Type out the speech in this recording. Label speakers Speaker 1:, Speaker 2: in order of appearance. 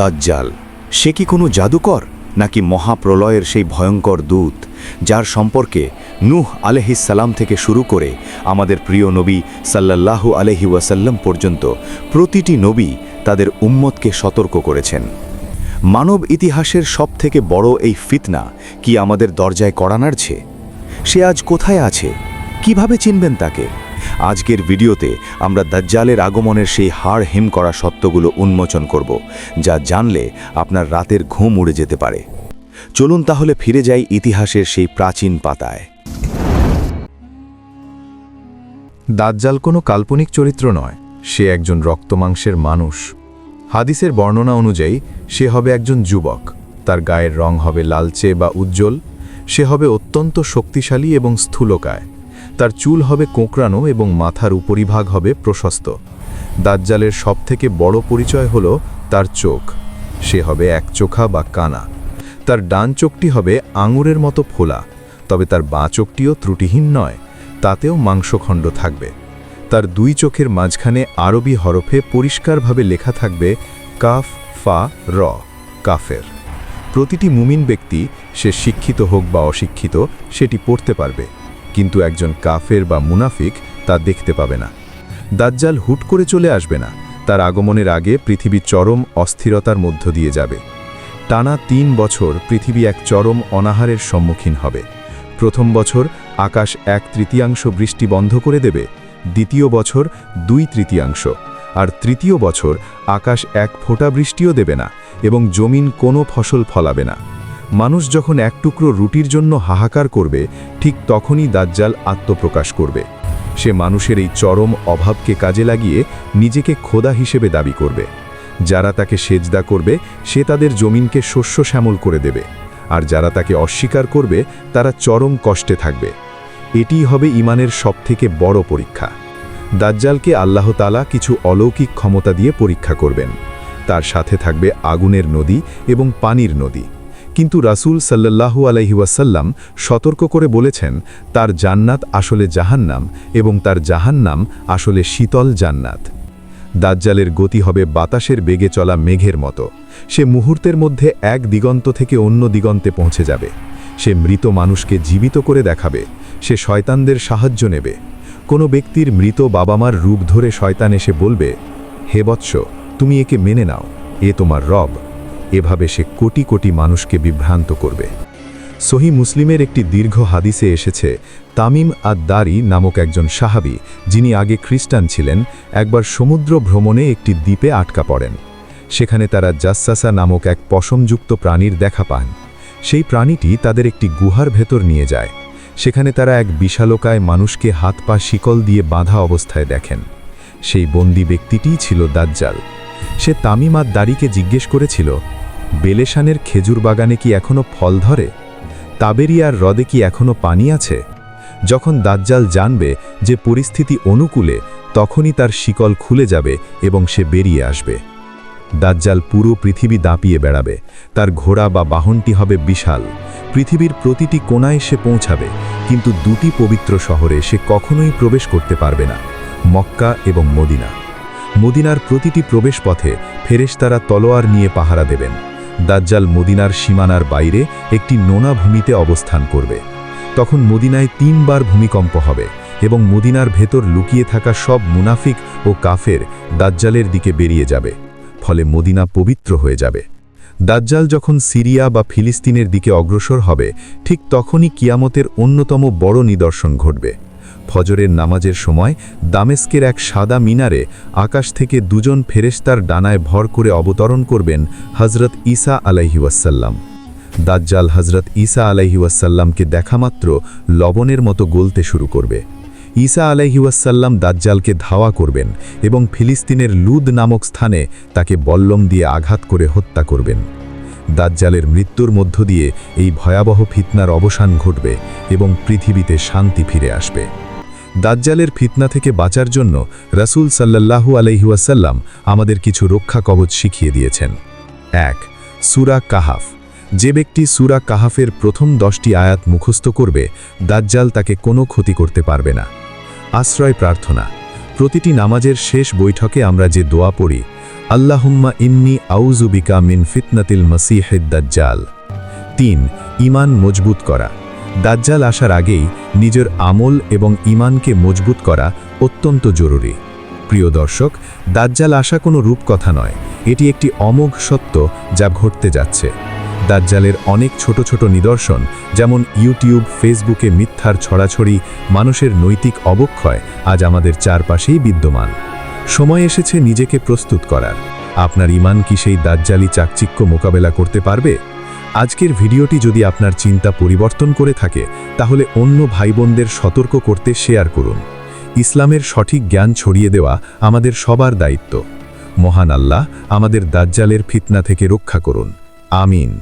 Speaker 1: দাজ্জাল, সে কি কোনো জাদুকর নাকি মহাপ্রলয়ের সেই ভয়ঙ্কর দূত, যার সম্পর্কে নূহ আলহিসাল্লাম থেকে শুরু করে আমাদের প্রিয় নবী সাল্লাল্লাহু আলহি ওয়াসাল্লাম পর্যন্ত প্রতিটি নবী তাদের উম্মতকে সতর্ক করেছেন। মানব ইতিহাসের সবথেকে বড় এই ফিতনা কি আমাদের দরজায় কড়া নাড়ছে? সে আজ কোথায় আছে? কীভাবে চিনবেন তাকে? আজকের ভিডিওতে আমরা দাজ্জালের আগমনের সেই হাড় হিম করা সত্যগুলো উন্মোচন করব, যা জানলে আপনার রাতের ঘুম উড়ে যেতে পারে। চলুন তাহলে ফিরে যাই ইতিহাসের সেই প্রাচীন পাতায়।
Speaker 2: দাজ্জাল কোনো কাল্পনিক চরিত্র নয়, সে একজন রক্তমাংসের মানুষ। হাদিসের বর্ণনা অনুযায়ী, সে হবে একজন যুবক। তার গায়ের রং হবে লালচে বা উজ্জ্বল, সে হবে অত্যন্ত শক্তিশালী এবং স্থূলকায়। তার চুল হবে কোঁকড়ানো এবং মাথার উপরিভাগ হবে প্রশস্ত। দাজ্জালের সবথেকে বড় পরিচয় হল তার চোখ। সে হবে একচোখা বা কানা। তার ডান চোখটি হবে আঙুরের মতো ফোলা, তবে তার বাঁ চোখটিও ত্রুটিহীন নয়, তাতেও মাংসখণ্ড থাকবে। তার দুই চোখের মাঝখানে আরবি হরফে পরিষ্কারভাবে লেখা থাকবে কাফ, ফা, র, কাফের। প্রতিটি মুমিন ব্যক্তি সে শিক্ষিত হোক বা অশিক্ষিত, সেটি পড়তে পারবে। কিন্তু একজন কাফের বা মুনাফিক তা দেখতে পাবে না। দাজ্জাল হুট করে চলে আসবে না। তার আগমনের আগে পৃথিবী চরম অস্থিরতার মধ্য দিয়ে যাবে। টানা তিন বছর পৃথিবী এক চরম অনাহারের সম্মুখীন হবে। প্রথম বছর আকাশ এক তৃতীয়াংশ বৃষ্টি বন্ধ করে দেবে, দ্বিতীয় বছর দুই তৃতীয়াংশ, আর তৃতীয় বছর আকাশ এক ফোঁটা বৃষ্টিও দেবে না এবং জমিন কোনো ফসল ফলাবে না। মানুষ যখন এক টুকরো রুটির জন্য হাহাকার করবে, ঠিক তখনই দাজ্জাল আত্মপ্রকাশ করবে। সে মানুষের এই চরম অভাবকে কাজে লাগিয়ে নিজেকে খোদা হিসেবে দাবি করবে। যারা তাকে সেজদা করবে, সে তাদের জমিনকে শস্য শ্যামল করে দেবে। আর যারা তাকে অস্বীকার করবে, তারা চরম কষ্টে থাকবে। এটিই হবে ইমানের সবথেকে বড় পরীক্ষা। দাজ্জালকে আল্লাহ তালা কিছু অলৌকিক ক্ষমতা দিয়ে পরীক্ষা করবেন। তার সাথে থাকবে আগুনের নদী এবং পানির নদী। কিন্তু রাসূল সাল্লাল্লাহু আলাইহিওয়াসাল্লাম সতর্ক করে বলেছেন, তার জান্নাত আসলে জাহান্নাম এবং তার জাহান্নাম আসলে শীতল জান্নাত। দাজ্জালের গতি হবে বাতাসের বেগে চলা মেঘের মতো। সে মুহূর্তের মধ্যে এক দিগন্ত থেকে অন্য দিগন্তে পৌঁছে যাবে। সে মৃত মানুষকে জীবিত করে দেখাবে। সে শয়তানদের সাহায্য নেবে। কোনো ব্যক্তির মৃত বাবামার রূপ ধরে শয়তান এসে বলবে, হে বৎস, তুমি একে মেনে নাও। এ তোমার রব। এভাবে সে কোটি কোটি মানুষকে বিভ্রান্ত করবে। সহি মুসলিমের একটি দীর্ঘ হাদিসে এসেছে, তামিম আদ-দারি নামক একজন সাহাবি, যিনি আগে খ্রিস্টান ছিলেন, একবার সমুদ্র ভ্রমণে একটি দ্বীপে আটকা পড়েন। সেখানে তারা জাসসাসা নামক এক পশমযুক্ত প্রাণীর দেখা পান। সেই প্রাণীটি তাদের একটি গুহার ভেতর নিয়ে যায়। সেখানে তারা এক বিশালকায় মানুষকে হাত পা শিকল দিয়ে বাঁধা অবস্থায় দেখেন। সেই বন্দি ব্যক্তিটিই ছিল দাজ্জাল। সে তামিমাদ দাড়িকে জিজ্ঞেস করেছিল বেলেশানের খেজুর বাগানে কি এখনও ফল ধরে? তাবেরিয়ার হ্রদে কি এখনও পানি আছে? যখন দাজ্জাল জানবে যে পরিস্থিতি অনুকূলে, তখনই তার শিকল খুলে যাবে এবং সে বেরিয়ে আসবে। দাজ্জাল পুরো পৃথিবী দাপিয়ে বেড়াবে। তার ঘোড়া বা বাহনটি হবে বিশাল। পৃথিবীর প্রতিটি কোনায় সে পৌঁছাবে, কিন্তু দুটি পবিত্র শহরে সে কখনোই প্রবেশ করতে পারবে না, মক্কা এবং মদিনা। মদিনার প্রতিটি প্রবেশপথে ফেরেশতারা তলোয়ার নিয়ে পাহারা দেবেন। দাজ্জাল মদিনার সীমানার বাইরে একটি নোনা ভূমিতে অবস্থান করবে। তখন মদিনায় তিনবার ভূমিকম্প হবে এবং মদিনার ভেতর লুকিয়ে থাকা সব মুনাফিক ও কাফের দাজ্জালের দিকে বেরিয়ে যাবে, ফলে মদিনা পবিত্র হয়ে যাবে। দাজ্জাল যখন সিরিয়া বা ফিলিস্তিনের দিকে অগ্রসর হবে, ঠিক তখনই কিয়ামতের অন্যতম বড় নিদর্শন ঘটবে। ফজরের নামাজের সময় দামেস্কের এক সাদা মিনারে আকাশ থেকে দুজন ফেরেশতার ডানায় ভর করে অবতরণ করবেন হজরত ঈসা আলাইহিওয়াসাল্লাম দাজ্জাল হজরত ঈসা আলাইহিওয়াসাল্লামকে দেখামাত্র লবণের মতো গলতে শুরু করবে। ঈসা আলাইহিওয়াসাল্লাম দাজ্জালকে ধাওয়া করবেন এবং ফিলিস্তিনের লুদ নামক স্থানে তাকে বল্লম দিয়ে আঘাত করে হত্যা করবেন। দাজ্জালের মৃত্যুর মধ্য দিয়ে এই ভয়াবহ ফিতনার অবসান ঘটবে এবং পৃথিবীতে শান্তি ফিরে আসবে। দাজ্জালের ফিতনা থেকে বাঁচার জন্য রাসূল সাল্লাল্লাহু আলাইহুয়াসাল্লাম আমাদের কিছু রক্ষা কবচ শিখিয়ে দিয়েছেন। এক, সুরা কাহাফ। যে ব্যক্তি সুরা কাহাফের প্রথম দশটি আয়াত মুখস্থ করবে, দাজ্জাল তাকে কোনো ক্ষতি করতে পারবে না। আশ্রয় প্রার্থনা। প্রতিটি নামাজের শেষ বৈঠকে আমরা যে দোয়া পড়ি, আল্লাহুম্মা ইন্নি আউজুবিকা মিন ফিতনাতিল মসিহেদ দাজ্জাল। তিন ইমান মজবুত করা। দাজ্জাল আসার আগেই নিজের আমল এবং ইমানকে মজবুত করা অত্যন্ত জরুরি। প্রিয় দর্শক, দাজ্জাল আসা কোনো রূপকথা নয়। এটি একটি অমোঘ সত্য যা ঘটতে যাচ্ছে। দাজ্জালের অনেক ছোট ছোট নিদর্শন, যেমন ইউটিউব, ফেসবুকে মিথ্যার ছড়াছড়ি, মানুষের নৈতিক অবক্ষয় আজ আমাদের চারপাশেই বিদ্যমান। সময় এসেছে নিজেকে প্রস্তুত করার। আপনার ইমান কি সেই দাজ্জালি চাকচিক্য মোকাবেলা করতে পারবে? আজকের ভিডিওটি যদি আপনার চিন্তা পরিবর্তন করে থাকে, তাহলে অন্য ভাইবোনদের সতর্ক করতে শেয়ার করুন। ইসলামের সঠিক জ্ঞান ছড়িয়ে দেওয়া আমাদের সবার দায়িত্ব। মহান আল্লাহ আমাদের দাজ্জালের ফিতনা থেকে রক্ষা করুন। আমিন।